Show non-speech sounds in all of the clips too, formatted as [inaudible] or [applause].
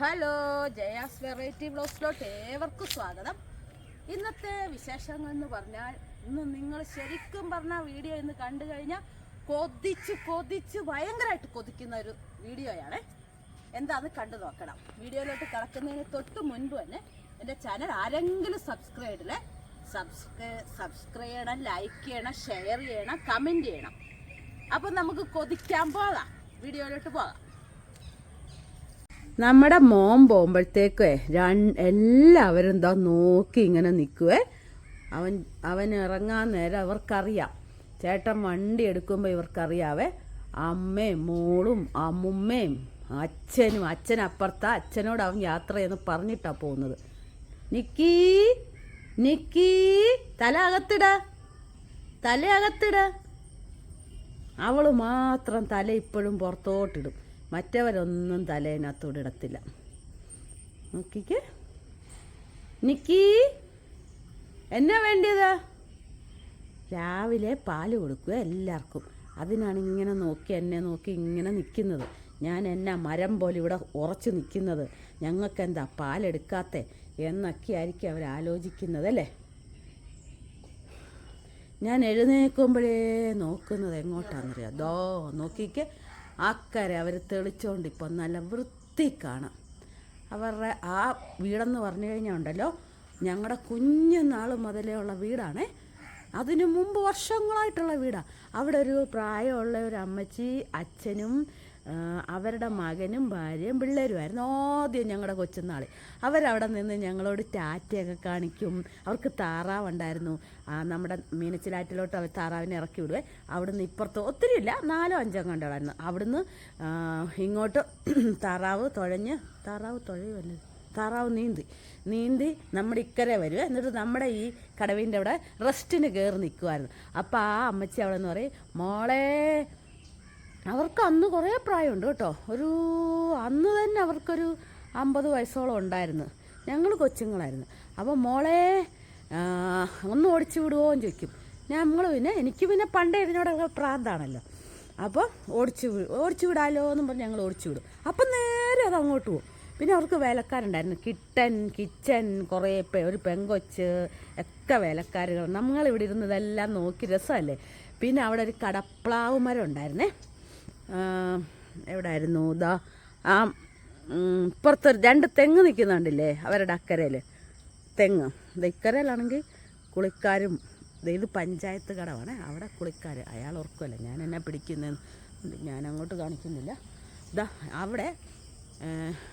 Hello Jaya's variety ബ്ലോഗ്സിലോട്ട് ഏവർക്കും സ്വാഗതം. ഇന്നത്തെ വിശേഷങ്ങൾ എന്ന് പറഞ്ഞാൽ ഇന്ന് നിങ്ങൾ ശരിക്കും പറഞ്ഞ വീഡിയോ ഇന്ന് കണ്ടു കഴിഞ്ഞാൽ കൊതിച്ച് കൊതിച്ച് ഭയങ്കരമായിട്ട് കൊതിക്കുന്ന ഒരു വീഡിയോയാണ്. എന്താന്ന് കണ്ടു നോക്കണം. വീഡിയോയിലോട്ട് കിടക്കുന്നതിന് തൊട്ട് മുൻപ് തന്നെ എന്റെ ചാനൽ ആരെങ്കിലും സബ്സ്ക്രൈബിൽ സബ്സ്ക്രൈ സബ്സ്ക്രൈബ് ചെയ്യണം ലൈക്ക് ചെയ്യണം ഷെയർ ചെയ്യണം കമന്റ് ചെയ്യണം. അപ്പം നമുക്ക് കൊതിക്കാൻ പോകാം. വീഡിയോയിലോട്ട് പോകാം. നമ്മുടെ മോൻ പോകുമ്പോഴത്തേക്കേ എല്ലാവരും എന്താ നോക്കി ഇങ്ങനെ നിൽക്കുവേ അവൻ അവൻ ഇറങ്ങാൻ നേരം അവർക്കറിയാം. ചേട്ടൻ വണ്ടി എടുക്കുമ്പോൾ ഇവർക്കറിയാവേ. അമ്മയും മോളും അമ്മുമ്മയും അച്ഛനും അച്ഛൻ അപ്പുറത്താ അച്ഛനോട് അവൻ യാത്ര ചെയ്യുന്ന പറഞ്ഞിട്ടാ പോകുന്നത്. നിക്കി നിക്കി തല അകത്തിട തല അകത്തിട. അവൾ മാത്രം തല ഇപ്പോഴും പുറത്തോട്ടിടും. മറ്റവരൊന്നും തലേനകത്തോട് ഇടത്തില്ല. നോക്കിക്കേ. നിക്കി എന്നാ വേണ്ടിയത്? രാവിലെ പാൽ കൊടുക്കുക എല്ലാവർക്കും. അതിനാണ് ഇങ്ങനെ നോക്കി എന്നെ നോക്കി ഇങ്ങനെ നിൽക്കുന്നത് ഞാൻ എന്നാ മരം പോലെ ഇവിടെ ഉറച്ചു നിൽക്കുന്നത് ഞങ്ങൾക്ക് എന്താ പാലെടുക്കാത്തെ എന്നൊക്കെ ആയിരിക്കും അവർ ആലോചിക്കുന്നത് അല്ലേ? ഞാൻ എഴുന്നേൽക്കുമ്പോഴേ നോക്കുന്നത് എങ്ങോട്ടാണെന്നറിയാം? ദോ നോക്കിക്ക്. അക്കരെ അവർ തെളിച്ചുകൊണ്ട് ഇപ്പം നല്ല വൃത്തി കാണാം അവരുടെ ആ വീടെന്ന് പറഞ്ഞു കഴിഞ്ഞാൽ ഉണ്ടല്ലോ ഞങ്ങളുടെ കുഞ്ഞുനാൾ മുതലേ ഉള്ള വീടാണേ. അതിനു മുമ്പ് വർഷങ്ങളായിട്ടുള്ള വീടാണ് അവിടെ ഒരു പ്രായമുള്ള ഒരു അമ്മച്ചി അച്ഛനും അവരുടെ മകനും ഭാര്യയും പിള്ളേരുമായിരുന്നു ആദ്യം ഞങ്ങളുടെ കൊച്ചുനാൾ അവരവിടെ നിന്ന് ഞങ്ങളോട് ടാറ്റയൊക്കെ കാണിക്കും. അവർക്ക് താറാവുണ്ടായിരുന്നു. നമ്മുടെ മീനച്ചിലാറ്റിലോട്ട് അവർ താറാവിനെ ഇറക്കി വിടുവേ. അവിടുന്ന് ഇപ്പുറത്ത് ഒത്തിരി ഇല്ല നാലോ അഞ്ചോ കണ്ടായിരുന്നു അവിടുന്ന് ഇങ്ങോട്ട് [clears throat] താറാവ് തുഴഞ്ഞ് താറാവ് തുഴയുമല്ലേ താറാവ് നീന്തി. നീന്തി നമ്മുടെ ഇക്കരെ വരുവേ. എന്നിട്ട് നമ്മുടെ ഈ കടവിന്റെ അവിടെ റെസ്റ്റിന് കയറി നിൽക്കുമായിരുന്നു അപ്പോൾ ആ അമ്മച്ചി അവിടെ നിന്ന് പറയും മോളെ അവർക്ക് അന്ന് കുറേ പ്രായമുണ്ട് കേട്ടോ. ഒരു അന്ന് തന്നെ അവർക്കൊരു അമ്പത് വയസ്സോളം ഉണ്ടായിരുന്നു. ഞങ്ങൾ കൊച്ചുങ്ങളായിരുന്നു. അപ്പോൾ മോളെ ഒന്ന് ഓടിച്ചു വിടുമോ എന്ന് ചോദിക്കും. ഞങ്ങൾ പിന്നെ എനിക്ക് പിന്നെ പണ്ടേ ഇതിനോടൊക്കെ പ്രാന്താണല്ലോ. അപ്പോൾ ഓടിച്ചു ഓടിച്ചു വിടാലോ എന്നും പറഞ്ഞ് ഞങ്ങൾ ഓടിച്ചു വിടും. അപ്പം നേരെ അത് അങ്ങോട്ട് പോകും പിന്നെ അവർക്ക് വേലക്കാരുണ്ടായിരുന്നു. കിട്ടൻ കിച്ചൻ കുറേ പേ ഒരു പെങ്കൊച്ച് ഒക്കെ വേലക്കാരുകൾ. നമ്മളിവിടെ ഇരുന്നതെല്ലാം നോക്കി രസമല്ലേ? പിന്നെ അവിടെ ഒരു കടപ്ലാവ് മരം ഉണ്ടായിരുന്നേ. എവിടായിരുന്നു? ദാ ആ പുറത്തൊരു രണ്ട് തെങ്ങ് നിൽക്കുന്നുണ്ടില്ലേ അവരുടെ അക്കരയിൽ തെങ്ങ്. ഇക്കരയിലാണെങ്കിൽ കുളിക്കാരും ഇത് പഞ്ചായത്ത് കടവാണ്. അവിടെ കുളിക്കാർ അയാൾ ഓർക്കുമല്ല ഞാൻ എന്നെ പിടിക്കുന്നത് ഞാൻ അങ്ങോട്ട് കാണിക്കുന്നില്ല. ഇതാ അവിടെ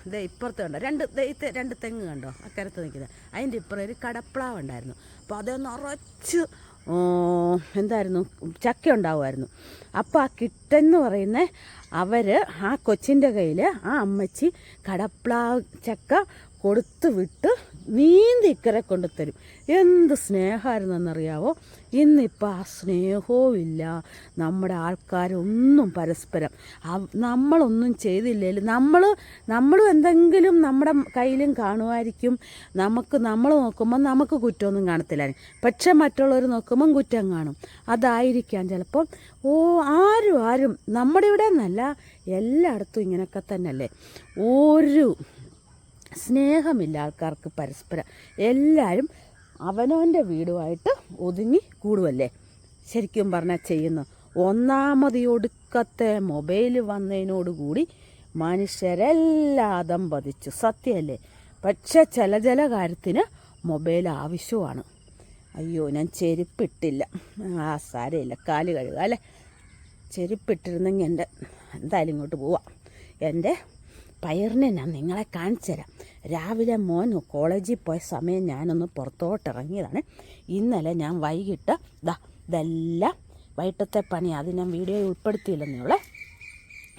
ഇതേ ഇപ്പുറത്ത് കണ്ടോ രണ്ട് ദേ ഈ രണ്ട് തെങ്ങ് കണ്ടോ അക്കരത്ത് നിൽക്കുന്നത്. അതിന്റെ ഇപ്പുറം ഒരു കടപ്ലാവ് ഉണ്ടായിരുന്നു. അപ്പോൾ അത് നിറച്ച് ഓ, എന്തായിരുന്നു? ചക്ക ഉണ്ടാവുമായിരുന്നു. അപ്പോൾ ആ കിട്ടെന്ന് പറയുന്ന അവർ ആ കൊച്ചിന്റെ കയ്യിൽ ആ അമ്മച്ചി കടപ്ലാ ചക്ക കൊടുത്തു വിട്ട് നീന്തി ഇക്കരെ കൊണ്ട് തരും. എന്ത് സ്നേഹമായിരുന്നെന്നറിയാവോ ഇന്നിപ്പോൾ ആ സ്നേഹവും ഇല്ല നമ്മുടെ ആൾക്കാരൊന്നും പരസ്പരം. നമ്മളൊന്നും ചെയ്തില്ലേലും നമ്മൾ നമ്മളും എന്തെങ്കിലും നമ്മുടെ കയ്യിലും കാണുമായിരിക്കും. നമുക്ക് നമ്മൾ നോക്കുമ്പോൾ നമുക്ക് കുറ്റമൊന്നും കാണത്തില്ല പക്ഷെ മറ്റുള്ളവർ നോക്കുമ്പം കുറ്റം കാണും. അതായിരിക്കാം ചിലപ്പം. ഓ ആരും ആരും നമ്മുടെ ഇവിടെ നിന്നല്ല എല്ലായിടത്തും ഇങ്ങനെയൊക്കെ തന്നെയല്ലേ? ഒരു സ്നേഹമില്ല ആൾക്കാർക്ക് പരസ്പരം. എല്ലാവരും അവനവന്റെ വീടുമായിട്ട് ഒതുങ്ങി കൂടുമല്ലേ ശരിക്കും പറഞ്ഞാൽ ചെയ്യുന്നു. ഒന്നാമത് ഒടുക്കത്തെ മൊബൈൽ വന്നതിനോടുകൂടി മനുഷ്യരെല്ലാം അതം പതിച്ചു സത്യമല്ലേ? പക്ഷെ ചില ചില കാര്യത്തിന് മൊബൈൽ ആവശ്യമാണ്. അയ്യോ ഞാൻ ചെരുപ്പിട്ടില്ല. ആ സാരമില്ല കാൽ കഴുകുക അല്ലേ? ചെരുപ്പിട്ടിരുന്നെങ്കിൽ എന്റെ എന്തായാലും ഇങ്ങോട്ട് പോവാം. എന്റെ പയറിനെ ഞാൻ നിങ്ങളെ കാണിച്ചു തരാം. രാവിലെ മോൻ കോളേജിൽ പോയ സമയം ഞാനൊന്ന് പുറത്തോട്ട് ഇറങ്ങിയതാണ് ഇന്നലെ ഞാൻ വൈകിട്ട് ദാ ഇതെല്ലാം വൈകിട്ടത്തെ പണി. അത് ഞാൻ വീഡിയോയിൽ ഉൾപ്പെടുത്തിയില്ലെന്നുള്ളേ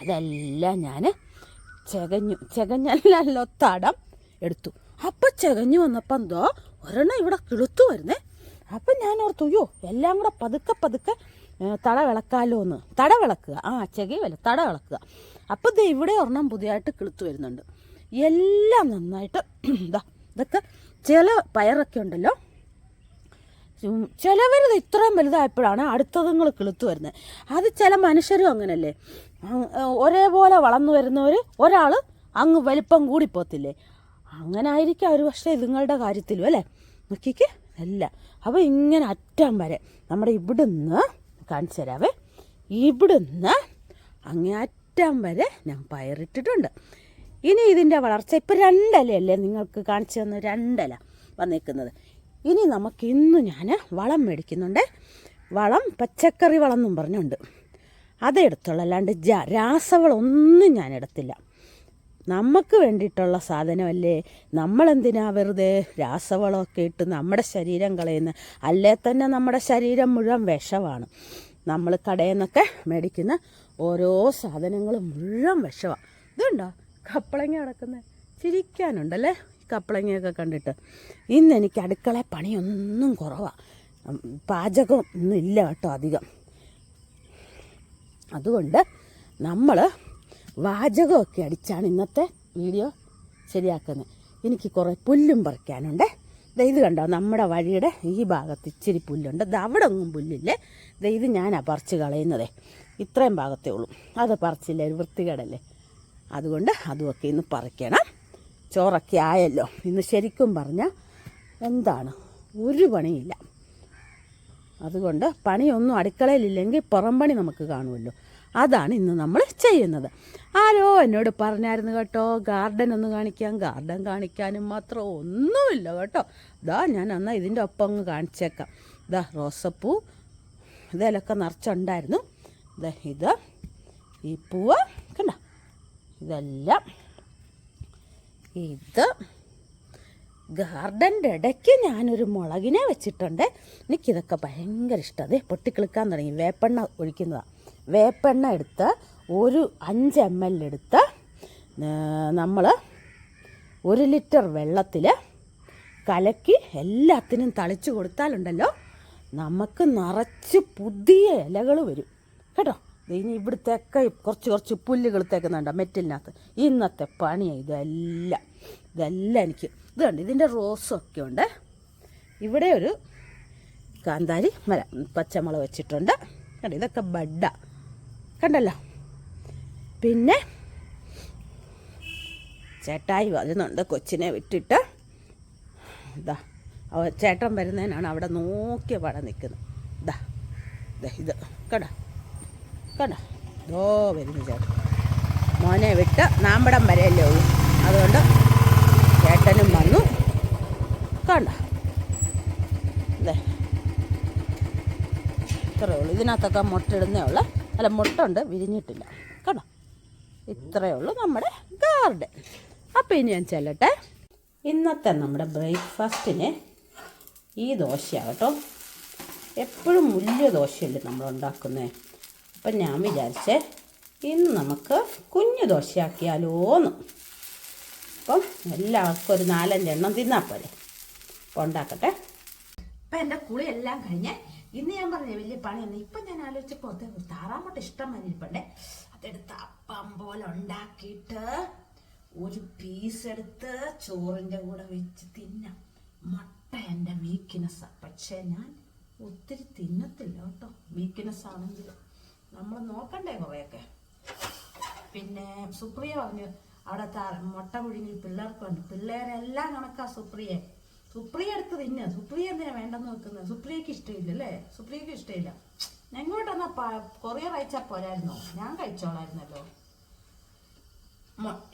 ഇതെല്ലാം ഞാൻ ചെകഞ്ഞു ചെകഞ്ഞല്ലോ തടം എടുത്തു. അപ്പം ചെകഞ്ഞു വന്നപ്പോൾ എന്തോ ഒരെണ്ണം ഇവിടെ കിളുത്തു വരുന്നേ. അപ്പം ഞാൻ ഓർത്തു അയ്യോ എല്ലാം കൂടെ പതുക്കെ പതുക്കെ തട വിളക്കാലോ എന്ന് തട വിളക്കുക ആ ചെകിവല്ല തട വിളക്കുക അപ്പം ദേ ഇവിടെ ഒരെണ്ണം പുതിയതായിട്ട് കിളുത്തു വരുന്നുണ്ട്. എല്ലാം നന്നായിട്ട് [clears throat] ഇതാ ഇതൊക്കെ ചില പയറൊക്കെ ഉണ്ടല്ലോ. ചിലവർ ഇത്രയും വലുതായപ്പോഴാണ് അടുത്തതുങ്ങൾ കിളുത്തു വരുന്നത്. അത് ചില മനുഷ്യരും അങ്ങനല്ലേ. ഒരേപോലെ വളർന്നു വരുന്നവർ ഒരാൾ അങ്ങ് വലിപ്പം കൂടിപ്പോത്തില്ലേ. അങ്ങനെ ആയിരിക്കും ഒരു പക്ഷേ ഇതുങ്ങളുടെ കാര്യത്തിലും അല്ലേ? നോക്കിക്ക് അല്ല. അപ്പോൾ ഇങ്ങനെ അറ്റം വരെ നമ്മുടെ ഇവിടുന്ന് കാണിച്ചു തരാവേ. ഇവിടുന്ന് അങ്ങേ അറ്റം വരെ ഞാൻ പയറിട്ടിട്ടുണ്ട്. ഇനി ഇതിന്റെ വളർച്ച ഇപ്പോൾ രണ്ടലയല്ലേ നിങ്ങൾക്ക് കാണിച്ചു തന്ന രണ്ടല വന്നിരിക്കുന്നത് ഇനി നമുക്ക് ഇന്ന് ഞാൻ വളം മേടിക്കുന്നുണ്ട്. വളം പച്ചക്കറി വളം എന്നും പറഞ്ഞുണ്ട്. അതെടുത്തുള്ളൂ അല്ലാണ്ട് ജ രാസവളമൊന്നും ഞാൻ എടുത്തില്ല. നമുക്ക് വേണ്ടിയിട്ടുള്ള സാധനമല്ലേ? നമ്മളെന്തിനാ വെറുതെ രാസവളമൊക്കെ ഇട്ട് നമ്മുടെ ശരീരം കളയുന്ന? അല്ലേ തന്നെ നമ്മുടെ ശരീരം മുഴുവൻ വിഷമാണ്. നമ്മൾ കടയിൽ നിന്നൊക്കെ മേടിക്കുന്ന ഓരോ സാധനങ്ങളും മുഴുവൻ വിഷമാണ് ഇതുണ്ടോ? കപ്പളങ്ങ കിടക്കുന്നത് ചിരിക്കാനുണ്ടല്ലേ? കപ്പളങ്ങയൊക്കെ കണ്ടിട്ട്. ഇന്ന് എനിക്ക് അടുക്കള പണിയൊന്നും കുറവാണ് പാചകം ഒന്നും ഇല്ല കേട്ടോ അധികം. അതുകൊണ്ട് നമ്മൾ വാചകമൊക്കെ അടിച്ചാണ് ഇന്നത്തെ വീഡിയോ ശരിയാക്കുന്നത്. എനിക്ക് കുറേ പുല്ലും പറിക്കാനുണ്ട്. ഇത് കണ്ടോ? നമ്മുടെ വഴിയുടെ ഈ ഭാഗത്ത് ഇച്ചിരി പുല്ലുണ്ട്. ഇത് അവിടെ ഒന്നും പുല്ലില്ലേ. ദേ ഇത് ഞാനാ പറിച്ച് കളയുന്നതേ. ഇത്രയും ഭാഗത്തേ ഉള്ളൂ. അത് പറിച്ചില്ല? ഒരു വൃത്തികേടല്ലേ? അതുകൊണ്ട് അതുമൊക്കെ ഇന്ന് പറിക്കണം. ചോറൊക്കെ ആയല്ലോ. ഇന്ന് ശരിക്കും പറഞ്ഞാൽ എന്താണ്? ഒരു പണിയില്ല. അതുകൊണ്ട് പണിയൊന്നും അടുക്കളയിലില്ലെങ്കിൽ പുറം പണി നമുക്ക് കാണുമല്ലോ. അതാണ് ഇന്ന് നമ്മൾ ചെയ്യുന്നത്. ആരോ എന്നോട് പറഞ്ഞായിരുന്നു കേട്ടോ ഗാർഡൻ ഒന്ന് കാണിക്കാൻ ഗാർഡൻ കാണിക്കാനും മാത്രം ഒന്നുമില്ല കേട്ടോ. ഇതാ ഞാൻ അന്ന് ഇതിന്റെ ഒപ്പം അങ്ങ് കാണിച്ചേക്കാം. ഇതാ റോസപ്പൂ ഇതിലൊക്കെ നിറച്ചുണ്ടായിരുന്നു. ഇതാ ഇത് ഈ പൂവ് കണ്ട? ഇതെല്ലാം. ഇത് ഗാർഡന്റെ ഇടയ്ക്ക് ഞാനൊരു മുളകിനെ വെച്ചിട്ടുണ്ട്. എനിക്കിതൊക്കെ ഭയങ്കര ഇഷ്ടം. അതെ പൊട്ടിക്കിളിക്കാൻ തുടങ്ങി. വേപ്പെണ്ണ ഒഴിക്കുന്നതാണ് വേപ്പെണ്ണ എടുത്ത് ഒരു അഞ്ച് എം എൽ എടുത്ത് നമ്മൾ ഒരു ലിറ്റർ വെള്ളത്തിൽ കലക്കി എല്ലാത്തിനും തളിച്ചു കൊടുത്താലുണ്ടല്ലോ നമുക്ക് നിറച്ച് പുതിയ ഇലകൾ വരും. കേട്ടോ? ഇനി ഇവിടുത്തെയൊക്കെ കുറച്ച് കുറച്ച് പുല്ലുകൾ തേക്കുന്നുണ്ട് മെറ്റിലിനകത്ത്? ഇന്നത്തെ പണിയാണ് ഇതെല്ലാം. ഇതെല്ലാം എനിക്ക്. ഇത് കണ്ട്? ഇതിന്റെ റോസൊക്കെ ഉണ്ട്. ഇവിടെ ഒരു കാന്താരി മര പച്ചമുളക് വെച്ചിട്ടുണ്ട്. കണ്ടോ? ഇതൊക്കെ ബഡ്ഡ. കണ്ടല്ലോ? പിന്നെ ചേട്ടായി വരുന്നുണ്ട് കൊച്ചിനെ വിട്ടിട്ട്. ഇതാ ചേട്ടൻ വരുന്നതിനാണ് അവിടെ നോക്കിയ പടം നിൽക്കുന്നത്. ഇതാ ഇത് കണ്ടോ? കണ്ടോ? ദോ വരുന്നു ചേട്ടൻ. മോനെ വിട്ട് നാമ്പടം വരെയല്ലേ ഉള്ളൂ. അതുകൊണ്ട് ചേട്ടനും വന്നു. കണ്ട? ദേ ഇത്രയേ ഉള്ളൂ. ഇതിനകത്തൊക്കെ മുട്ടിടുന്നേ ഉള്ളു. അല്ല മുട്ട ഉണ്ട് വിരിഞ്ഞിട്ടില്ല. കേട്ടോ? ഇത്രയേ ഉള്ളൂ നമ്മുടെ ഗാർഡൻ അപ്പോൾ ഇനി ഞാൻ ചെല്ലട്ടെ. ഇന്നത്തെ നമ്മുടെ ബ്രേക്ക്ഫാസ്റ്റിന് ഈ ദോശയാണ് കേട്ടോ. എപ്പോഴും മുല്ല ദോശയല്ലേ നമ്മൾ ഉണ്ടാക്കുന്നത് അപ്പം ഞാൻ വിചാരിച്ചേ ഇന്ന് നമുക്ക് കുഞ്ഞു ദോശയാക്കിയാലോന്ന് അപ്പം എല്ലാവർക്കും ഒരു നാലഞ്ചെണ്ണം തിന്നാൽ പോലെ ഉണ്ടാക്കട്ടെ. അപ്പം എന്റെ കുളിയെല്ലാം കഴിഞ്ഞ് ഇന്ന് ഞാൻ പറഞ്ഞ വലിയ പണിയൊന്നും. ഇപ്പൊ ഞാൻ ആലോചിച്ചപ്പോ അത് താറാമുട്ട ഇഷ്ടം വന്നിരിപ്പണ്ടേ അതെടുത്ത് അപ്പം പോലെ ഉണ്ടാക്കിയിട്ട് ഒരു പീസ് എടുത്ത് ചോറിന്റെ കൂടെ വെച്ച് തിന്നാം. മുട്ട എന്റെ വീക്ക്നെസ് പക്ഷെ ഞാൻ ഒത്തിരി തിന്നത്തില്ല കേട്ടോ. വീക്ക്നെസ് ആണെങ്കിൽ നമ്മൾ നോക്കണ്ടേ കുറെയൊക്കെ. പിന്നെ സുപ്രിയ പറഞ്ഞു അവിടെ മുട്ട പുഴുങ്ങി വന്നു. പിള്ളേരെല്ലാം കണക്കാ സുപ്രിയെ. സുപ്രിയ എടുത്ത് തിന്ന സുപ്രിയ എന്തിനാ വേണ്ടെന്ന് വെക്കുന്നത് സുപ്രിയക്ക് ഇഷ്ടമില്ല അല്ലേ? സുപ്രിയക്ക് ഇഷ്ടമില്ല. എങ്ങോട്ടെന്നാ കൊറിയർ അയച്ചാ പോരായിരുന്നോ? ഞാൻ കഴിച്ചോളായിരുന്നല്ലോ.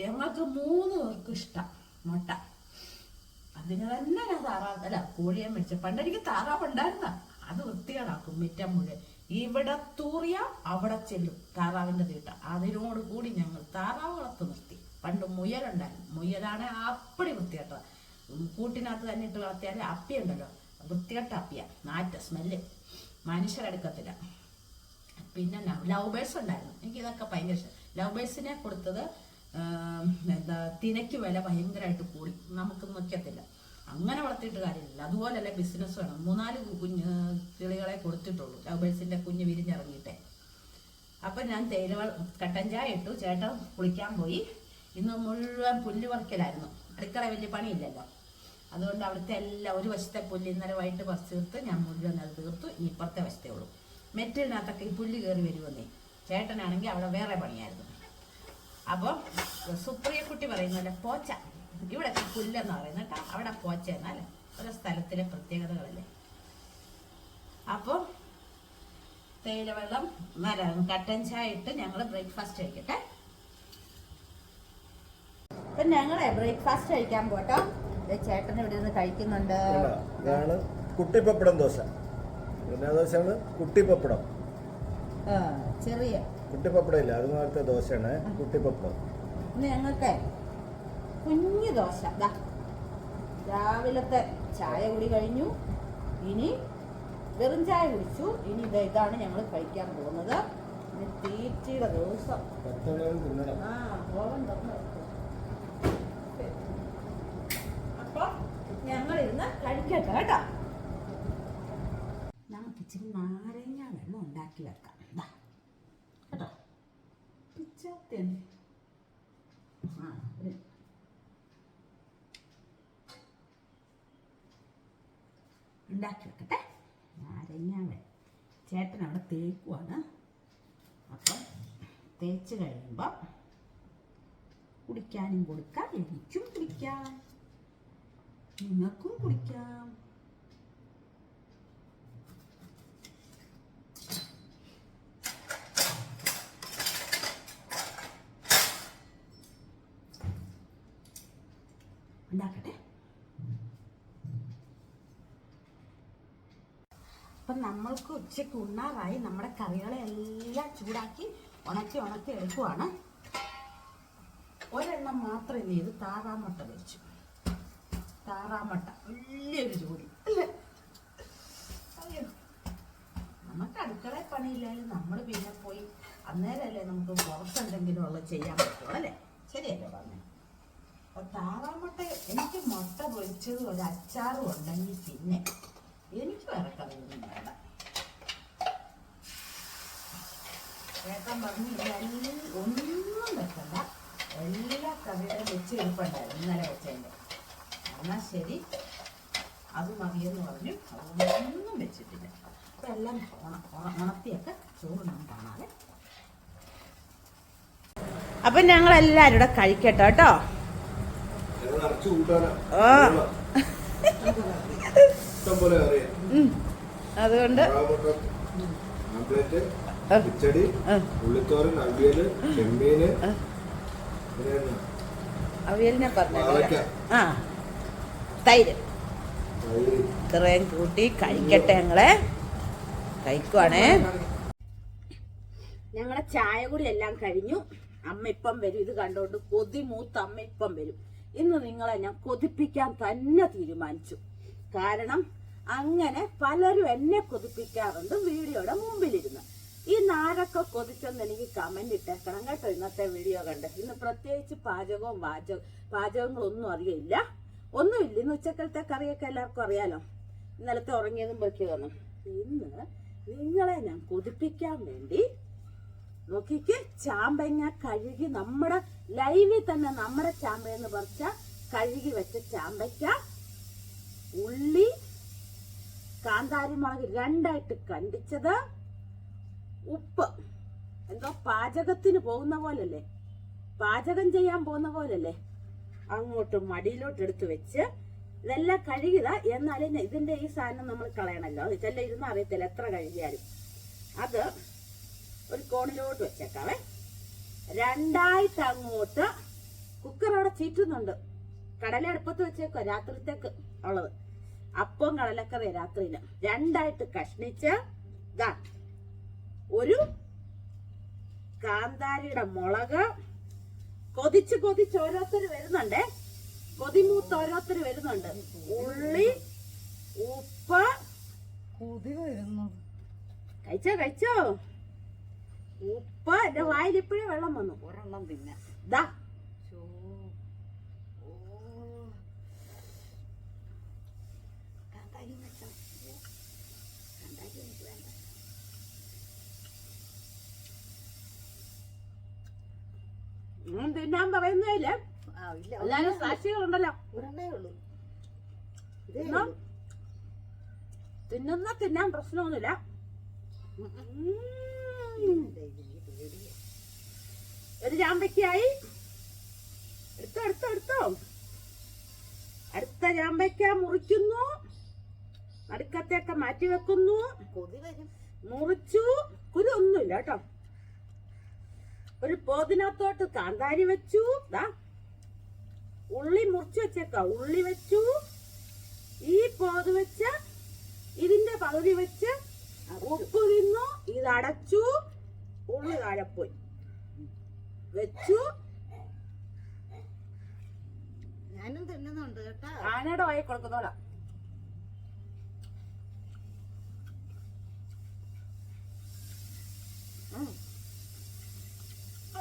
ഞങ്ങൾക്ക് മൂന്ന് പേർക്ക് ഇഷ്ടം. മുട്ട. അതിന് തന്നെ ഞാൻ താറാവ് അല്ല കോഴിയെ മേടിച്ച. പണ്ടെനിക്ക് താറാവ് ഉണ്ടായിരുന്ന. അത് വൃത്തികേടാക്കും മിറ്റം മുഴുവൻ. ഇവിടെ തൂറിയ അവിടെ ചെല്ലും. താറാവിന്റെ തീട്ട. അതിനോട് കൂടി ഞങ്ങൾ താറാവ് വളർത്ത് നിർത്തി. പണ്ട് മുയലുണ്ടായിരുന്നു. മുയലാണ് അപ്പടി വൃത്തികെട്ട കൂട്ടിനകത്ത് തന്നെ ഇട്ട് വളർത്തിയാൽ അപ്പി ഉണ്ടല്ലോ വൃത്തികെട്ട അപ്പിയ. നാറ്റ സ്മെല്ല് മനുഷ്യരെടുക്കത്തില്ല. പിന്നെ ലവ് ബേഴ്സ് ഉണ്ടായിരുന്നു. എനിക്ക് ഇതൊക്കെ ഭയങ്കര ഇഷ്ടം. ലവ് ബേഴ്സിനെ കൊടുത്തത് എന്താ തിനയ്ക്ക് വില ഭയങ്കരമായിട്ട് കൂടി. നമുക്ക് നിൽക്കത്തില്ല അങ്ങനെ വളർത്തിയിട്ട് കാര്യമില്ല. അതുപോലല്ല ബിസിനസ് വേണം. മൂന്നാൽ കുഞ്ഞ് കിളികളെ കൊടുത്തിട്ടുള്ളൂ. ലവ് ബേഴ്സിന്റെ കുഞ്ഞ് വിരിഞ്ഞിറങ്ങിയിട്ടേ. അപ്പൊ ഞാൻ തേയില കട്ടൻ ചായ ഇട്ടു. ചേട്ടൻ കുളിക്കാൻ പോയി. ഇന്ന് മുഴുവൻ പുല്ല് പറിക്കലായിരുന്നു. അടുക്കള വലിയ പണിയില്ലല്ലോ. അതുകൊണ്ട് അവിടുത്തെ എല്ലാം ഒരു വശത്തെ പുല്ല് ഇന്നലെ വൈകിട്ട് കുറച്ച് തീർത്ത് ഞാൻ മുഴുവൻ അത് തീർത്തു. ഇനി ഇപ്പുറത്തെ വശത്തേ ഉള്ളൂ. മെറ്റലിനകത്തൊക്കെ ഈ പുല്ല് കയറി വരുമെന്നേ. ചേട്ടനാണെങ്കിൽ അവിടെ വേറെ പണിയായിരുന്നു. അപ്പോൾ സുപ്രിയ കുട്ടി പറയുന്നല്ലേ പോച്ച. ഇവിടെ പുല്ലെന്ന് പറയുന്നത് കേട്ടോ. അവിടെ പോച്ച എന്നല്ലേ ഓരോ സ്ഥലത്തിലെ പ്രത്യേകതകളല്ലേ. അപ്പോൾ തേയില വെള്ളം കട്ടൻ ചായ ഇട്ട് ഞങ്ങൾ ബ്രേക്ക്ഫാസ്റ്റ് കഴിക്കട്ടെ. ഇപ്പം ഞങ്ങളെ ബ്രേക്ക്ഫാസ്റ്റ് കഴിക്കാൻ പോട്ടോ. ചേട്ടൻ ഇവിടെ നിന്ന് കഴിക്കുന്നുണ്ട്. ഇതാണ് കുട്ടിപ്പപ്പടം ദോശ. പിന്നെ ദോശയാണ് കുട്ടിപ്പപ്പടം. ആ, ചെറിയ. കുട്ടിപ്പപ്പടം ഇല്ല അത് മാറത്തെ ദോശയാണ്. കുട്ടിപ്പപ്പടം. ഞങ്ങൾക്ക് കുഞ്ഞു ദോശ. രാവിലത്തെ ചായ കുടി കഴിഞ്ഞു. ഇനി വെറും ചായ കുടിച്ചു. ഇനി ഇത് ഇതാണ് ഞങ്ങൾ കഴിക്കാൻ പോകുന്നത്. ഇനി തീറ്റയുടെ ദിവസം. ആ ഓവൻ തുറന്ന് വെക്കും. അപ്പൊ ഞങ്ങൾ ഇരുന്ന് കേട്ടോ. നമുക്ക് ഇച്ചിരി നാരങ്ങ വെള്ളം ഉണ്ടാക്കി വെക്കാം. ദാ. കേട്ടോ? പിച്ചാത്തി. എന്ത്? ആ, ഒരു. ഉണ്ടാക്കി വെക്കട്ടെ. നാരങ്ങ വെള്ളം ചേട്ടൻ അവിടെ തേക്കുവാണ്. അപ്പം തേച്ച് കഴിയുമ്പോൾ കുടിക്കാനും കൊടുക്കാം എനിക്കും കുടിക്കാം. നിങ്ങൾക്കും കുടിക്കാം. ഉണ്ടാക്കട്ടെ? അപ്പം നമ്മൾക്ക് ഉച്ചയ്ക്ക് ഉണ്ണാറായി നമ്മുടെ കറികളെ എല്ലാം ചൂടാക്കി ഉണക്കി ഉണക്കി എടുക്കുവാണ്. ഒരെണ്ണം മാത്രം ഇനി ചെയ്ത് താറാമുട്ട വെച്ചു താറാമുട്ട വലിയൊരു ജോലി. അല്ലേ? അയ്യോ. നമുക്ക് അടുക്കള പണിയില്ലായാലും നമ്മൾ പിന്നെ പോയി അന്നേരമല്ലേ നമുക്ക് പുറത്തെന്തെങ്കിലും ഉള്ളത് ചെയ്യാൻ പറ്റുള്ളൂ അല്ലേ? ശരിയല്ലേ പറഞ്ഞു? അപ്പൊ താറാമുട്ട എനിക്ക് മുട്ട പൊരിച്ചതും ഒരു അച്ചാറും ഉണ്ടെങ്കിൽ പിന്നെ എനിക്ക് വേറെ കറിയൊന്നും വേണ്ട. ചേട്ടൻ പറഞ്ഞു ഇതെല്ലാം ഒന്നും വെക്കണ്ട. എല്ലാ കറികളും വെച്ച് ഇരിപ്പുണ്ടായിരുന്നു ഇന്നലെ വെച്ചതിന്റെ. എന്നാൽ ശരി അത് മതിയെന്ന് പറഞ്ഞു. അതൊന്നും വെച്ചിട്ടില്ല. ഉണ- ഉണത്തിയൊക്കെ ചോറിനൊന്നും കാണാതെ അപ്പൊ ഞങ്ങൾ എല്ലാവരും കൂടെ കഴിക്കട്ടോ കേട്ടോ. അതുകൊണ്ട്. കിച്ചടി. ഉള്ളിത്തോരൻ അവിയൽ ചെമ്മീന്? അവിയലിനെ പറഞ്ഞു ആ. തൈര്. തൈര്. ഇത്രയും കൂട്ടി കഴിക്കട്ടെ ഞങ്ങളെ. കഴിക്കുവാണേ. ഞങ്ങളെ ചായ കൂടി എല്ലാം കഴിഞ്ഞു. അമ്മ ഇപ്പം വരും. ഇത് കണ്ടോണ്ട് കൊതി മൂത്ത് അമ്മ ഇപ്പം വരും. ഇന്ന് നിങ്ങളെ ഞാൻ കൊതിപ്പിക്കാൻ തന്നെ തീരുമാനിച്ചു. കാരണം അങ്ങനെ പലരും എന്നെ കൊതിപ്പിക്കാറുണ്ട് വീഡിയോയുടെ മുമ്പിലിരുന്ന്. ഈ നാരൊക്കെ കൊതിച്ചെന്ന് എനിക്ക് കമന്റ് ഇട്ടേക്കണം കേട്ടോ ഇന്നത്തെ വീഡിയോ കണ്ട്. ഇന്ന് പ്രത്യേകിച്ച് പാചകവും വാചക പാചകങ്ങളൊന്നും അറിയില്ല ഒന്നുമില്ല. ഇന്ന് ഉച്ചക്കലത്തെ കറിയൊക്കെ എല്ലാവർക്കും അറിയാലോ. ഇന്നലത്തെ ഉറങ്ങിയതും പൊക്കിയതൊന്നും ഇന്ന് നിങ്ങളെ ഞാൻ കൊതിപ്പിക്കാൻ വേണ്ടി നോക്കിക്ക് ചാമ്പങ്ങ കഴുകി നമ്മുടെ ലൈവിൽ തന്നെ നമ്മുടെ ചാമ്പ എന്ന് പറിച്ച കഴുകി വെച്ച ചാമ്പയ്ക്ക ഉള്ളി കാന്താരിമുളക് രണ്ടായിട്ട് കണ്ടിച്ചത് ഉപ്പ്. എന്തോ പാചകത്തിന് പോകുന്ന പോലല്ലേ? പാചകം ചെയ്യാൻ പോകുന്ന പോലല്ലേ? അങ്ങോട്ട് മടിയിലോട്ട് എടുത്തു വെച്ച് ഇതെല്ലാം കഴുകുക എന്നാലും ഇതിന്റെ ഈ സാധനം നമ്മൾ കളയണല്ലോ. ഇതെല്ലാം ഇരുന്ന് അറിയത്തില്ല എത്ര കഴുകിയാലും. അത് ഒരു കോണിലോട്ട് വെച്ചേക്കാവേ. രണ്ടായിട്ട് അങ്ങോട്ട് കുക്കർ അവിടെ ചീറ്റുന്നുണ്ട്. കടല അടുപ്പത്ത് വെച്ചേക്കോ രാത്രിത്തേക്ക് ഉള്ളത്. അപ്പം കടലക്കറി രാത്രിയിൽ. രണ്ടായിട്ട് കഷ്ണിച്ച് ഒരു കാന്താരിയുടെ മുളക് കൊതിച്ച് കൊതിച്ച് ഓരോരുത്തർ വരുന്നുണ്ടേ. കൊതിമൂത്ത് ഓരോരുത്തർ വരുന്നുണ്ട്. ഉള്ളി ഉപ്പ്. കൊതി വരുന്നു. കഴിച്ചോ കഴിച്ചോ? ഉപ്പ്. എന്റെ വായിൽ ഇപ്പോഴേ വെള്ളം വന്നു. ഒരെണ്ണം തിന്നെ. ഉം, തിന്നാൻ പറയുന്നതില്ല? എല്ലാരും സാക്ഷികളുണ്ടല്ലോ? തിന്നുന്ന തിന്നാൻ പ്രശ്നമൊന്നുമില്ല. ഒരു ചാമ്പയ്ക്കായി എടുത്തോ എടുത്തോ എടുത്തോ. അടുത്ത ചാമ്പയ്ക്ക മുറിക്കുന്നു. അടുക്കത്തെയൊക്കെ മാറ്റി വെക്കുന്നു മുറിച്ചു. കുരു ഒന്നുമില്ല കേട്ടോ. ഒരു പോതിനകത്തോട്ട് കാന്താരി വെച്ചു. ദാ. ഉള്ളി മുറിച്ചു വെച്ചേക്ക. ഉള്ളി വെച്ചു. ഈ പോത് വെച്ച് ഇതിന്റെ പകുതി വെച്ച് ഉപ്പ് തിന്നു ഇത് അടച്ചു. ഉള്ളി താഴെ പോയി. വെച്ചു. ഞാനും തിന്നുന്നുണ്ട് കേട്ടാ. ആനയുടെ വായി കൊടുക്കുന്നോല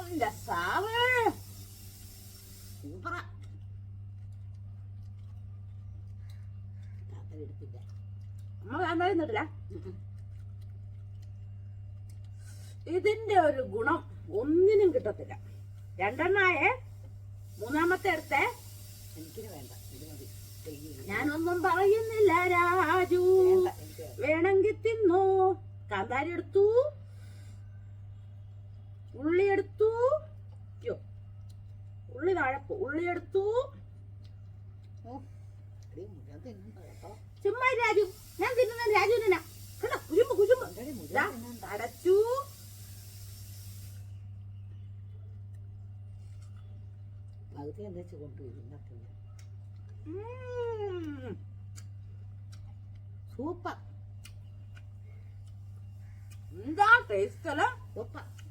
അല്ല സാവേ സൂപ്പറാ താത്ത എടുത്തില്ല അമ്മ വേണ്ടായിരുന്നിട്ടില്ല ഇതിന്റെ ഒരു ഗുണം ഒന്നിനും കിട്ടത്തില്ല. രണ്ടെണ്ണായേ. മൂന്നാമത്തെ എടുത്തേ. എനിക്കിന് വേണ്ട. ഇത് മതി. ഞാനൊന്നും പറയുന്നില്ല രാജു. വേണമെങ്കിൽ തിന്നു. കാന്താരി എടുത്തു. ഉള്ളി എടുത്തു. യ്യോ. ഉള്ളി വാഴപ്പൂ. ഉള്ളി എടുത്തു. ചുമ്മാ രാജു. ഞാൻ തിന്നുന്ന രാജുവിനാ കണ്ടോ? കുരുമ്പ് കുരുമ്പ്. അടച്ചു. പകുതി എന്താ ഉം. സൂപ്പർ. എന്താ ടേസ്റ്റ് അല്ല? സൂപ്പർ.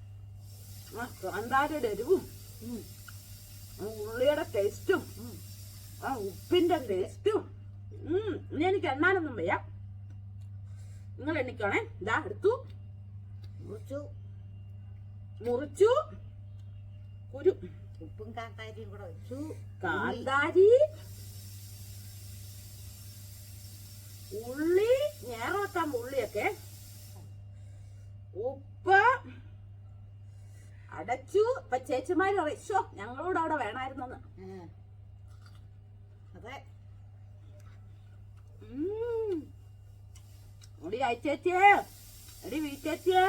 കാന്താരിയുടെ എരിവും. ഉള്ളിയുടെ ടേസ്റ്റും ആ ഉപ്പിന്റെ ടേസ്റ്റും ഇനി എനിക്ക് എണ്ണാനൊന്നും വയ്യ. നിങ്ങൾ എണ്ണിക്കോണേ. ഇതാ എടുത്തു. മുറിച്ചു. മുറിച്ചു. കുരു. ഉപ്പും കാന്താരിയും കൂടെ വെച്ചു കാന്താരി. ഉള്ളി. ഞാറോട്ടാ ഉള്ളിയൊക്കെ ഉപ്പ് അടച്ചു. ഇപ്പൊ ചേച്ചിമാര് പറയും "ശ്ശോ, ഞങ്ങളോട് അവിടെ വേണമായിരുന്നെന്ന്. അതെ. മുടി അയച്ചേച്ചിയേ എടി വീട്ടേച്ചിയേ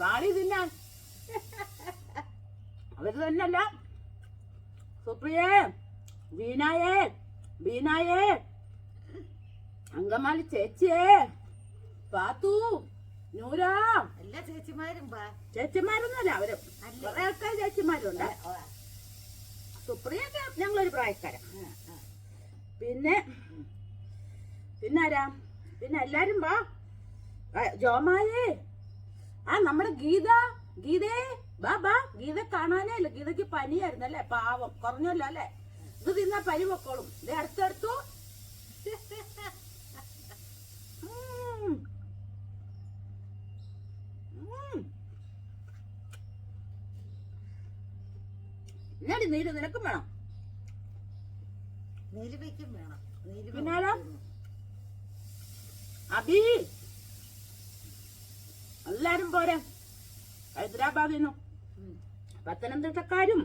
വാളി തിന്നാൻ. അവർ തന്നെയല്ല. സുപ്രിയേ വീണായേ ബീനായേ അങ്കമാലി ചേച്ചിയേ. പാത്തു. നൂര. എല്ലാ ചേച്ചിമാരും ചേച്ചിമാരൊന്നുമല്ല അവരും. കുറെ ആൾക്കാർ ചേച്ചിമാരുണ്ട്. സുപ്രിയൊക്കെ ഞങ്ങളൊരു പ്രായക്കാരാ. പിന്നെ പിന്നെ ആരാ? പിന്നെ എല്ലാരും വാ. ജോമായേ. ആ നമ്മുടെ ഗീത ഗീതേ ബാ ബാ ഗീത കാണാനേ അല്ല ഗീതയ്ക്ക് പനിയായിരുന്നു അല്ലേ? പാവം. കുറഞ്ഞല്ലോ അല്ലേ? ഇത് തിന്നാ പനി പൊക്കോളും. ഇത് അടുത്തടുത്തു. എന്നാടി നീര് നിനക്കും വേണം. അബി! എല്ലാരും പോരെ. ഹൈദരാബാദിൽ നിന്നും. പത്തനംതിട്ടക്കാരും.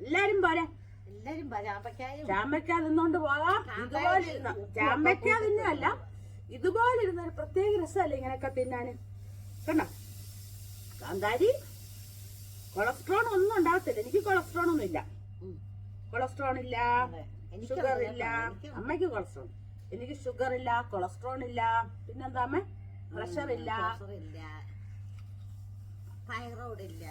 എല്ലാരും പോരെ. എല്ലാരും നിന്നോണ്ട് ചാമ്പയ്ക്ക പോകാം. ഇതുപോലെ ചാമ്പയ്ക്ക തിന്നല്ല ഇതുപോലെ ഇരുന്ന പ്രത്യേക രസമല്ലേ ഇങ്ങനെയൊക്കെ തിന്നാന്. കണ്ടോ? കാന്താരി കൊളസ്ട്രോൾ ഒന്നും ഉണ്ടാകത്തില്ല എനിക്ക് കൊളസ്ട്രോൾ ഒന്നും ഇല്ല. കൊളസ്ട്രോൾ ഇല്ല. ഷുഗർ ഇല്ല. അമ്മയ്ക്ക് കൊളസ്ട്രോൾ. എനിക്ക് ഷുഗർ ഇല്ല കൊളസ്ട്രോൾ ഇല്ല. പിന്നെന്താ അമ്മ? പ്രഷർ ഇല്ല. തൈറോയ്ഡ് ഇല്ല.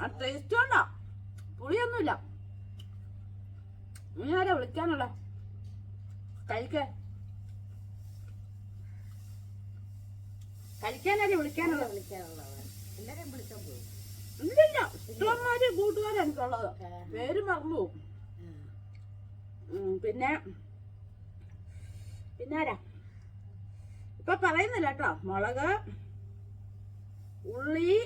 ആ ടേസ്റ്റ് ഉണ്ടോ? പുളിയൊന്നുമില്ല. നീ ആരാ വിളിക്കാനുള്ള? കഴിക്ക. കഴിക്കാനാരെ വിളിക്കാനുള്ളത്? വിളിക്കാനുള്ളത് എല്ലാരും വിളിക്കാൻ പോകും ഇല്ലില്ല ഇഷ്ടംമാര് കൂട്ടുകാരാ എനിക്കുള്ളത്. പേര് മറന്നു പോകും പിന്നെ പിന്നെ ആരാ? ഇപ്പൊ പറയുന്നില്ല കേട്ടോ. മുളക് ഉള്ളി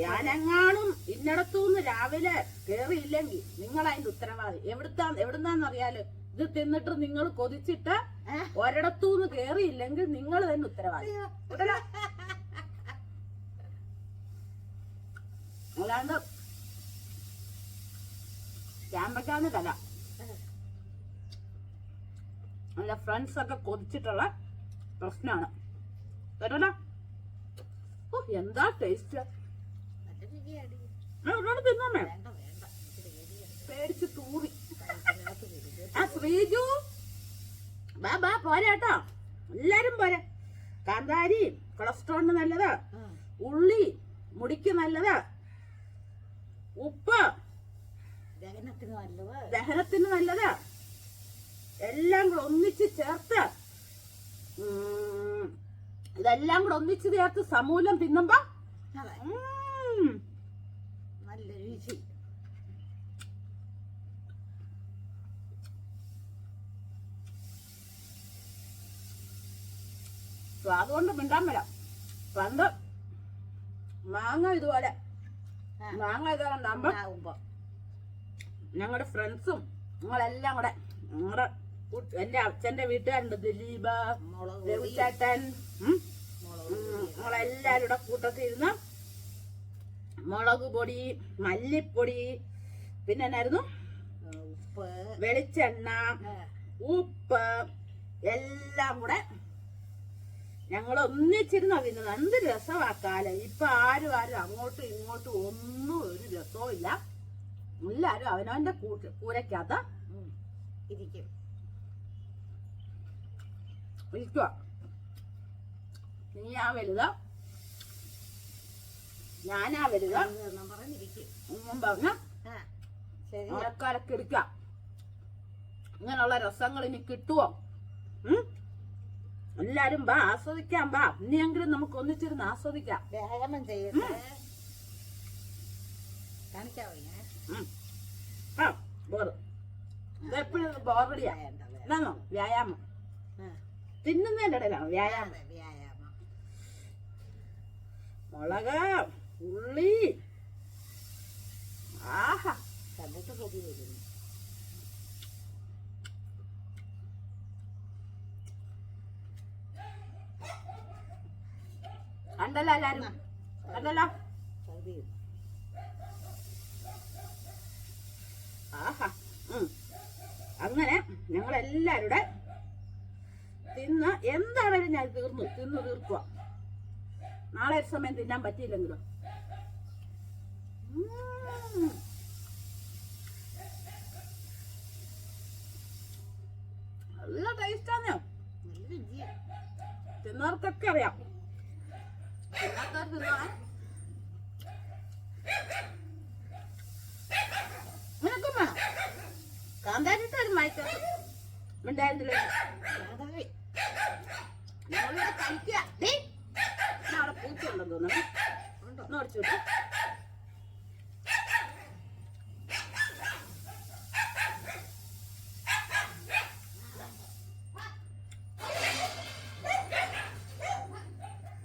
ഞാനെങ്ങാനും ഇന്നടത്തുനിന്ന് രാവിലെ കേറിയില്ലെങ്കിൽ നിങ്ങൾ അതിന്റെ ഉത്തരവാദി. എവിടുത്താ എവിടുന്നാന്നറിയാലോ? ഇത് തിന്നിട്ട് നിങ്ങൾ കൊതിച്ചിട്ട് ഒരിടത്തുനിന്ന് കേറിയില്ലെങ്കിൽ നിങ്ങൾ തന്നെ ഉത്തരവാദി. കേട്ടല്ലോ? അല്ലാണ്ട് നല്ല ഫ്രണ്ട്സ് ഒക്കെ കൊതിച്ചിട്ടുള്ള പ്രശ്നമാണ് കേട്ടോടാ ഓ എന്താ ടേസ്റ്റ് തിന്നോമേ എനിക്ക് പേടിച്ച് തൂറി. ആ ശ്രീജു? ബാ ബാ പോരെ കേട്ടോ. എല്ലാരും പോരെ. കാന്താരി കൊളസ്ട്രോളിന് നല്ലതാ. ഉള്ളി മുടിക്ക് നല്ലതാ. ഉപ്പ്. ദഹനത്തിന് നല്ലത്. ദഹനത്തിന് നല്ലതാ. എല്ലാം കൂടെ ഒന്നിച്ച് ചേർത്ത് ഇതെല്ലാം കൂടെ ഒന്നിച്ച് ചേർത്ത് സമൂലം തിന്നുമ്പോ അതെ ഉം, നല്ല രുചി സ്വാദ് കൊണ്ട് മിണ്ടാൻ വരാം. പണ്ട് മാങ്ങ ഇതുപോലെ. മാങ്ങ ഇതുപോലെ ഉണ്ടാകുമ്പോ ഞങ്ങളുടെ ഫ്രണ്ട്സും ഞങ്ങളെല്ലാം കൂടെ ഞങ്ങളുടെ എന്റെ അച്ഛന്റെ വീട്ടുകാരുണ്ട് ദിലീപ് രവിചേട്ടൻ നിങ്ങളെല്ലാരും ഞങ്ങളെല്ലാരും കൂടെ കൂട്ടത്തിൽ ഇരുന്ന് മുളക് പൊടി മല്ലിപ്പൊടി പിന്നെ എന്നായിരുന്നു? ഉപ്പ്. വെളിച്ചെണ്ണ ഉപ്പ് എല്ലാം കൂടെ ഞങ്ങൾ ഒന്നിച്ചിരുന്ന തിന്നുന്നത് എന്ത് രസമാക്കാലം? ഇപ്പൊ ആരും ആരും അങ്ങോട്ടും ഇങ്ങോട്ടും ഒന്നും ഒരു രസവും ഇല്ല. എല്ലാരും അവനവന്റെ കൂട്ട് കൂരക്കകത്ത് ഇരിക്കും. ഇരിക്കുക നീയാ വലുത്. ഞാനാ വലുത്. പറഞ്ഞിരിക്കും പറഞ്ഞ ആ ശരി. ആൾക്കാരൊക്കെ എടുക്ക ഇങ്ങനെയുള്ള രസങ്ങൾ ഇനി കിട്ടുവോ? ഉം? എല്ലാരും വാ ആസ്വദിക്കാം വാ ഇനിയെങ്കിലും നമുക്ക് ഒന്നിച്ചിരുന്ന് ആസ്വദിക്കാം. വ്യായാമം ചെയ്യട്ടെ. കാണിക്കാവോ. ആ ബോറ്. ഇതെപ്പോഴും ബോറടിയാ വ്യായാമം. തിന്നുന്നതിന്റെ ഇടയിലാണ്? വ്യായാമം. മുളക് ഉള്ളി. ആഹാ. കണ്ടിട്ട് കൊതി വരുന്നു കണ്ടല്ലോ എല്ലാരും കൊതി ആഹാ. അങ്ങനെ ഞങ്ങൾ എല്ലാവരുടെ തിന്ന് എന്താണേലും ഞാൻ തീർന്നു. തിന്ന് തീർക്കുക നാളെ ഒരു സമയം തിന്നാൻ പറ്റിയില്ലെങ്കിലോ? നല്ല ടേസ്റ്റാണ് തിന്നവർക്കൊക്കെ അറിയാം. നിനക്കും വേണം കാന്താരിട്ട് ഒരു മയക്കം ഞങ്ങളിവിടെ കഴിക്കുക. അവിടെ പൂച്ചയുണ്ടെന്ന് തോന്നുന്നു. ഉണ്ടോ? ഒന്ന് ഓടിച്ചു വിട്ടു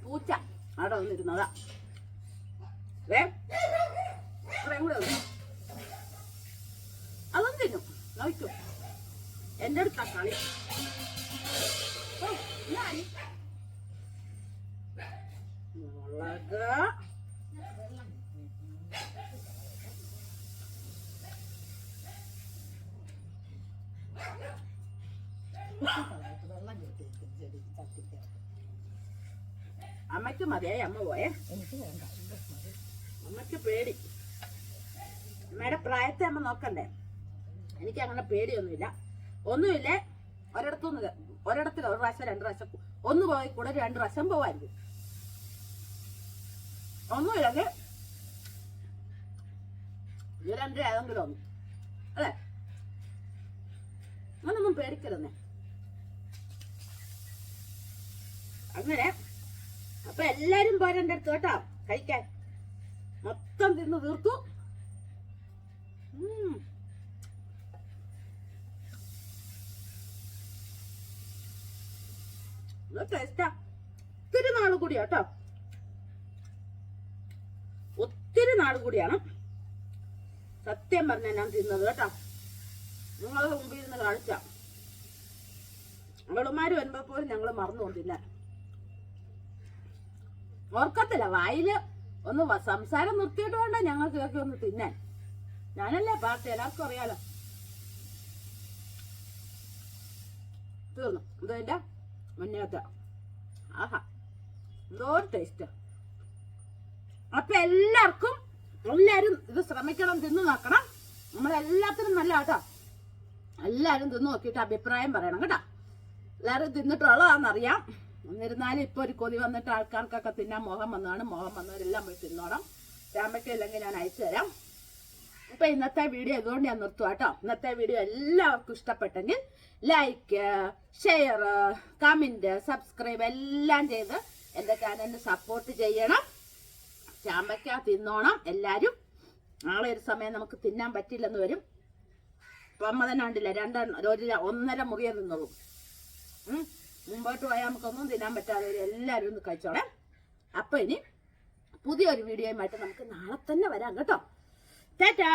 പൂച്ച ഏ ഇത്രയും കൂടെ. അതും തിന്നും. നോക്കൂ എന്റെ അടുത്താ കളി. മുളക്. വെള്ളം കിട്ടി ചെടി ചട്ടിക്കാൻ അമ്മയ്ക്ക് മതിയായി അമ്മ പോയേ. എനിക്ക് വേണ്ട അമ്മയ്ക്ക് പേടി. അമ്മയുടെ പ്രായത്തെ അമ്മ നോക്കണ്ടേ? എനിക്ക് അങ്ങനെ പേടിയൊന്നുമില്ല. ഒന്നുമില്ലേ ഒരിടത്തുനിന്ന് ഒരിടത്തിൽ ഒരു പ്രാവശ്യം രണ്ട് പ്രാവശ്യം ഒന്ന് പോയി കൂടെ രണ്ട് പ്രാവശ്യം പോവായിരിക്കും. ഒന്നുമില്ലെങ്കിൽ ഇത് രണ്ട് ഏതെങ്കിലും ഒന്ന്. അല്ലേ? അങ്ങനൊന്നും പേടിക്കരുന്നേ അങ്ങനെ അപ്പൊ എല്ലാരും പോരന്റെ അടുത്ത് കേട്ടോ. കഴിക്കാൻ. മൊത്തം തിന്ന് ടേസ്റ്റാ ഒത്തിരി നാൾ കൂടിയാ കേട്ടോ. ഒത്തിരി നാൾ കൂടിയാണ്. സത്യം പറഞ്ഞ ഞാൻ തിന്നത് കേട്ടോ. നിങ്ങളെ മുമ്പിൽ നിന്ന് കാണിച്ച അവളുമാര് വരുമ്പോ പോലും ഞങ്ങൾ മറന്നു കൊണ്ടില്ല ഓർക്കത്തില്ല. വായിൽ ഒന്ന് സംസാരം നിർത്തിയിട്ട് വേണ്ട. ഞങ്ങൾക്ക് ഇതൊക്കെ ഒന്ന് തിന്നാൻ. ഞാനല്ലേ പാർട്ടി എല്ലാവർക്കും അറിയാലോ. തീർന്നു. ഇതതിന്റെ മുന്നേറ്റ ആഹാ. എന്തോ ടേസ്റ്റ് അപ്പൊ എല്ലാവർക്കും എല്ലാരും ഇത് ശ്രമിക്കണം തിന്നു നോക്കണം. നമ്മളെല്ലാത്തിനും നല്ല കേട്ടോ എല്ലാരും തിന്നു നോക്കിയിട്ട് അഭിപ്രായം പറയണം കേട്ടോ. എല്ലാവരും തിന്നിട്ടുള്ളതാണെന്നറിയാം. എന്നിരുന്നാലും ഇപ്പൊ ഒരു കൊതി വന്നിട്ട് ആൾക്കാർക്കൊക്കെ തിന്നാൻ മോഹം വന്നതാണ്. മോഹം വന്നവരെല്ലാം പോയി തിന്നോണം. രാമയ്ക്ക് ഇല്ലെങ്കിൽ ഞാൻ അയച്ചു തരാം. അപ്പൊ ഇന്നത്തെ വീഡിയോ ഇതുകൊണ്ട് ഞാൻ നിർത്തുക കേട്ടോ. ഇന്നത്തെ വീഡിയോ എല്ലാവർക്കും ഇഷ്ടപ്പെട്ടെങ്കിൽ ലൈക്ക് ഷെയർ കമന്റ് സബ്സ്ക്രൈബ് എല്ലാം ചെയ്ത് എന്റെ ചാനലിന് സപ്പോർട്ട് ചെയ്യണം. ചാമ്പയ്ക്ക തിന്നോണം. എല്ലാരും നാളെ ഒരു സമയം നമുക്ക് തിന്നാൻ പറ്റില്ലെന്ന് വരും. ഇപ്പം അമ്മ തന്നെ കണ്ടില്ല രണ്ടെണ്ണം ഒരു ഒന്നര മുറിയെ തിന്നുള്ളൂ. ഉം. മുമ്പോട്ട് പോയാൽ നമുക്കൊന്നും തിന്നാൻ പറ്റാതെ വരും എല്ലാവരും ഒന്ന് കഴിച്ചോളാം. അപ്പൊ ഇനി പുതിയൊരു വീഡിയോയുമായിട്ട് നമുക്ക് നാളെ തന്നെ വരാം കേട്ടോ. ടാറ്റാ!